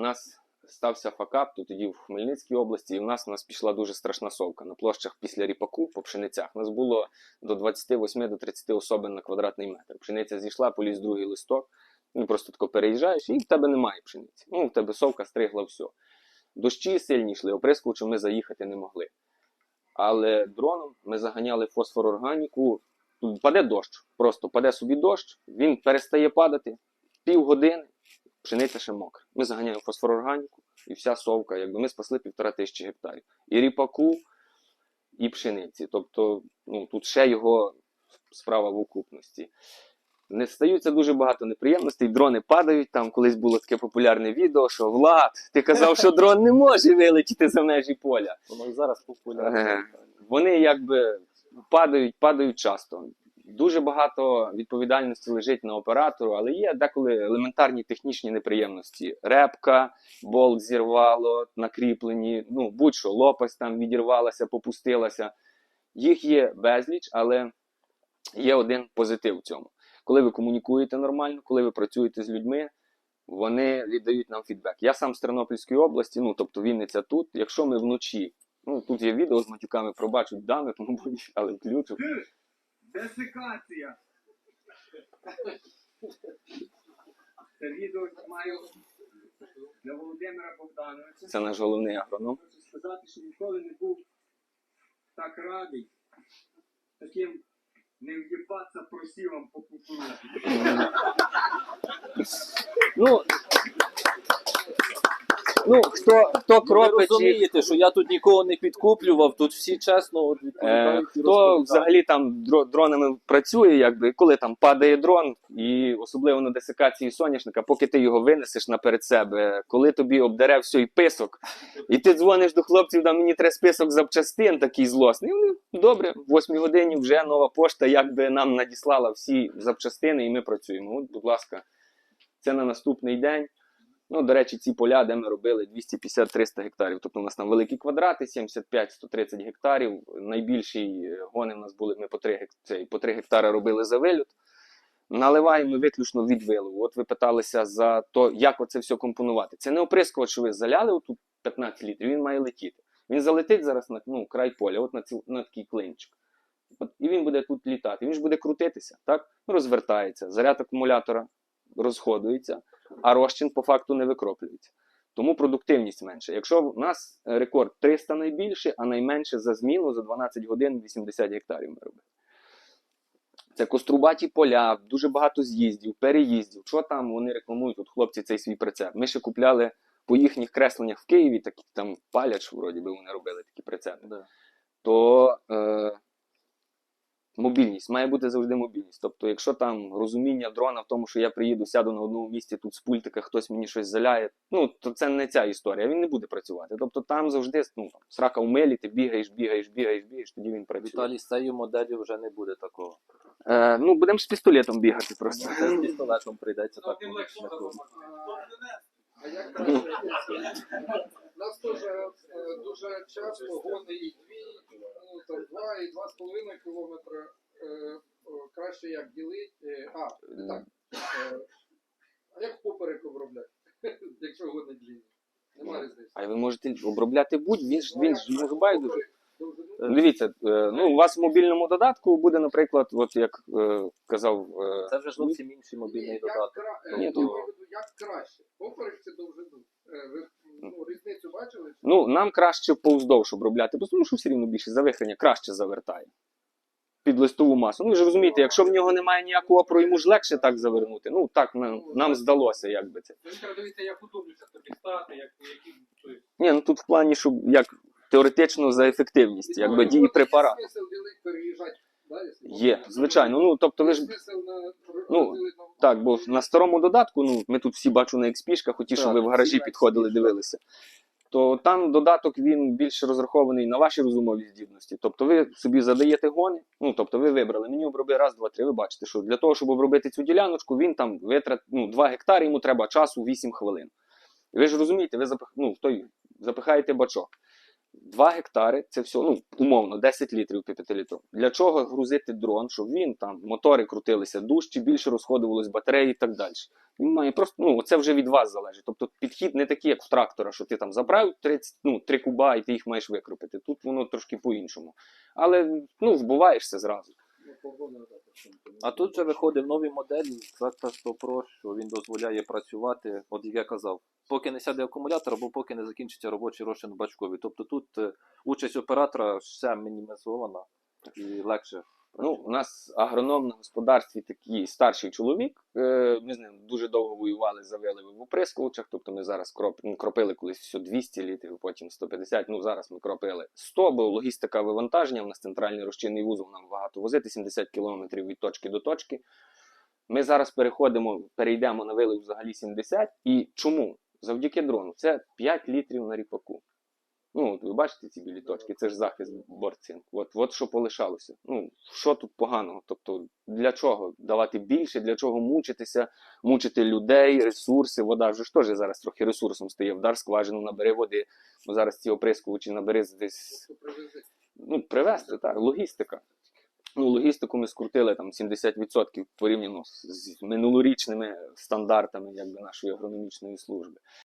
у нас стався факап тут тоді в Хмельницькій області, і в нас у нас пішла дуже страшна совка на площах після ріпаку по пшеницях. У нас було до 28 до 30 особин на квадратний метр. Пшениця зійшла, поліз другий листок. Ну просто тако переїжджаєш, і в тебе немає пшениці. Ну, в тебе совка стригла все. Дощі сильні йшли, оприскувачем ми заїхати не могли. Але дроном ми заганяли фосфорорганіку. Тут Паде дощ, просто паде собі дощ, він перестає падати півгодини, пшениця ще мокра. Ми заганяємо фосфорорганіку і вся совка, якби ми спасли півтора тисячі гектарів. І ріпаку, і пшениці. Тобто, ну, тут ще його справа в окупності. Не стаються дуже багато неприємностей, дрони падають. Там колись було таке популярне відео, що Влад, ти казав, що дрон не може вилетіти за межі поля. Воно зараз популярне. Е, Вони якби падають, падають часто. Дуже багато відповідальності лежить на оператору, але є деколи елементарні технічні неприємності. Репка, болт зірвало, накріплені, ну будь-що, лопасть там відірвалася, попустилася. Їх є безліч, але є один позитив в цьому. Коли ви комунікуєте нормально, коли ви працюєте з людьми, вони віддають нам фідбек. Я сам з Тернопільської області, ну тобто Вінниця тут. Якщо ми вночі, ну тут є відео з матюками, пробачуть дами, мабуть, але включу. Десикація. Це відео знімаю для Володимира Богдановича. Це наш головний агроном. Хочу сказати, що ніколи не був так радий таким не в'їбатися просівом по кукурудзі. Ну, ну хто, хто Ви кропить, і, розумієте, що я тут нікого не підкуплював, тут всі чесно от е, відповідають. і хто розповідають. взагалі там дро- дронами працює, якби коли там падає дрон, і особливо на десикації соняшника, поки ти його винесеш наперед себе, коли тобі обдере все і писок, і ти дзвониш до хлопців, да мені треба список запчастин, такий злосний. І вони, добре, в 8 годині вже нова пошта якби нам надіслала всі запчастини, і ми працюємо. От, будь ласка, це на наступний день. Ну, до речі, ці поля, де ми робили 250-300 гектарів. Тобто у нас там великі квадрати, 75-130 гектарів. Найбільші гони в нас були, ми по 3, гек... по 3 гектари робили за вилют. Наливаємо виключно від вилову. От ви питалися за то, як оце все компонувати. Це не оприскувач, що ви заляли отут 15 літрів, він має летіти. Він залетить зараз на ну, край поля, от на, ці, на такий клинчик. От, і він буде тут літати. Він ж буде крутитися, так? Розвертається. Заряд акумулятора розходується, а розчин по факту не викроплюється. Тому продуктивність менша. Якщо в нас рекорд 300 найбільше, а найменше за зміну за 12 годин 80 гектарів ми робимо. Це кострубаті поля, дуже багато з'їздів, переїздів. Що там вони рекламують, от хлопці цей свій прицеп. Ми ще купляли по їхніх кресленнях в Києві, такі там палять, вроді би вони робили такі прицепи Да. то е, мобільність має бути завжди мобільність. Тобто, якщо там розуміння дрона в тому, що я приїду, сяду на одному місці тут з пультика, хтось мені щось заляє, ну то це не ця історія, він не буде працювати. Тобто там завжди ну, срака в милі, ти бігаєш, бігаєш, бігаєш, бігаєш, тоді він працює. Віталій, з цією моделлю вже не буде такого. Е, ну, будемо з пістолетом бігати просто. Це з пістолетом прийдеться так. ну, нас теж е, дуже часто гони і дві, ну там два і два з половиною кілометра. Як ділить. е, А, так. Е, А як поперек обробляти? Якщо гони длінні. Нема різниці. А ви можете обробляти будь, він ж він ж йому байдуже. Дивіться, е, ну у вас в мобільному додатку буде, наприклад, от як е, казав. е, Це вже зовсім інший Ні, мобільний як додаток. кра- Ні, то- як краще. Поперек чи довжину? Ви ну, різницю бачили? Ну, нам краще повздовж обробляти, тому що все рівно більше завихрення краще завертає. Під листову масу. Ну, ви ж розумієте, якщо в нього немає ніякого опору, йому ж легше так завернути. Ну, так нам, нам здалося, як би це. Ви треба дивитися, як удобніше тобі стати, як які. Ні, ну тут в плані, щоб як теоретично за ефективність, якби дії препарат. Є звичайно. Ну, тобто ви ж. Ну, Так, бо на старому додатку, ну, ми тут всі бачу на експішках, оті, що Так, ви в гаражі підходили, дивилися. То там додаток він більше розрахований на ваші розумові здібності. Тобто ви собі задаєте гони, ну тобто ви вибрали, мені оброби раз, два, три. Ви бачите, що для того, щоб обробити цю діляночку, він там витрат ну, 2 гектари, йому треба часу 8 хвилин. Ви ж розумієте, ви запих, ну, той, запихаєте бачок. 2 гектари це все, ну, умовно, 10 літрів 5 літрів. Для чого грузити дрон, щоб він там мотори крутилися дужче, більше розходувалось батареї і так далі. Він має просто, ну, це вже від вас залежить. Тобто підхід не такий, як в трактора, що ти там забрав 30, ну, 3 куба і ти їх маєш викрупити. Тут воно трошки по-іншому. Але ну, вбуваєшся зразу. А тут же виходить нові моделі трактор 100 Pro, що він дозволяє працювати, от як я казав, поки не сяде акумулятор або поки не закінчиться робочий розчин в бачкові. Тобто тут е, участь оператора ще мінімізована і легше. Ну, у нас агроном на господарстві такий старший чоловік. Е, Ми з ним дуже довго воювали за виливи в оприскувачах. Тобто ми зараз кроп, ну, кропили колись все 200 літрів, потім 150. Ну зараз ми кропили 100, бо логістика вивантаження. У нас центральний розчинний вузол нам багато возити 70 кілометрів від точки до точки. Ми зараз переходимо, перейдемо на вилив взагалі 70. І чому? Завдяки дрону. Це 5 літрів на ріпаку. Ну, от ви бачите ці білі точки, це ж захист борцинк. От, от що полишалося. Ну, що тут поганого? Тобто, для чого давати більше, для чого мучитися, мучити людей, ресурси, вода вже ж теж зараз трохи ресурсом стає. Вдар скважину, набери води. Бо зараз ці оприскувачі набери десь ну, привезти, так, логістика. Ну, логістику ми скрутили там 70% порівняно з минулорічними стандартами якби, нашої агрономічної служби.